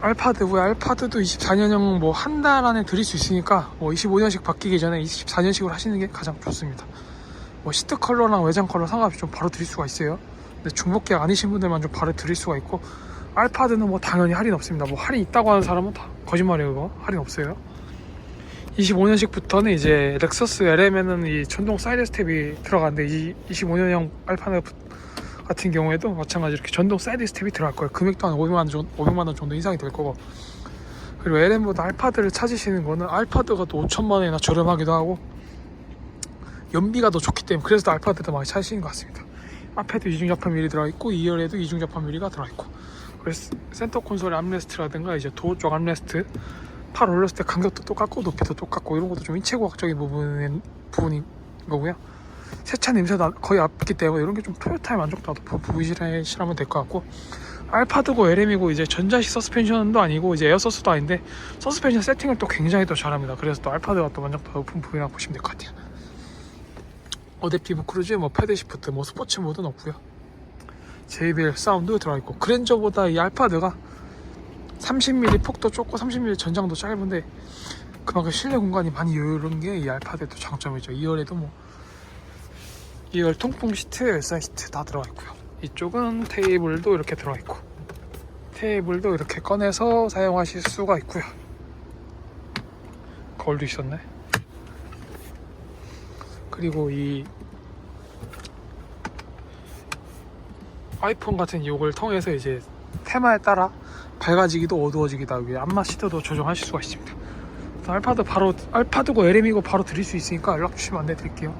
알파드고요. 알파드도 24년형 뭐 한 달 안에 드릴 수 있으니까 뭐 25년식 바뀌기 전에 24년식으로 하시는 게 가장 좋습니다. 뭐 시트 컬러랑 외장 컬러 상관없이 좀 바로 드릴 수가 있어요. 근데 중복 계약 아니신 분들만 좀 바로 드릴 수가 있고 알파드는 뭐 당연히 할인 없습니다. 뭐 할인 있다고 하는 사람은 다 거짓말이에요. 그거 할인 없어요. 25년식부터는 이제 렉서스 LM에는 이 전동 사이드 스텝이 들어가는데 이 25년형 알파드 같은 경우에도 마찬가지로 이렇게 전동 사이드 스텝이 들어갈 거예요. 금액 또한 500만 원, 정도, 500만 원 정도 인상이 될 거고. 그리고 LM보다 알파드를 찾으시는 거는 알파드가 또 5천만 원이나 저렴하기도 하고 연비가 더 좋기 때문에 그래서 또 알파드도 많이 찾으시는 것 같습니다. 앞에도 이중 잡판 미리 들어가 있고 2열에도 이중 잡판 미리가 들어가 있고 그래서 센터 콘솔의 암레스트라든가 이제 도어 쪽 암레스트 팔 올렸을 때 간격도 똑같고 높이도 똑같고 이런 것도 좀 인체공학적인 부분인 부분인 거고요. 세차 냄새도 거의 없기 때문에 이런 게 좀 토요타의 만족도가 부분이시라면 될 것 같고 알파드고 LM이고 이제 전자식 서스펜션도 아니고 이제 에어서스도 아닌데 서스펜션 세팅을 또 굉장히 또 잘합니다. 그래서 또 알파드가 또 만족도가 높은 부분이라고 보시면 될 것 같아요. 어댑티브 크루즈, 뭐 패드 시프트, 뭐 스포츠 모드는 없고요. JBL 사운드 들어있고 그랜저보다 이 알파드가 30mm 폭도 좁고 30mm 전장도 짧은데 그만큼 실내 공간이 많이 여유로운 게 이 알파드의 또 장점이죠. 2열에도 뭐 2열 통풍 시트, 열선 시트 다 들어가 있고요. 이쪽은 테이블도 이렇게 들어가 있고 테이블도 이렇게 꺼내서 사용하실 수가 있고요. 거울도 있었네. 그리고 이 아이폰 같은 이걸 통해서 이제 테마에 따라 밝아지기도 어두워지기도 하고 안마 시트도 조정하실 수가 있습니다. 알파드 바로 알파드고 LM이고 바로 드릴 수 있으니까 연락 주시면 안내 드릴게요.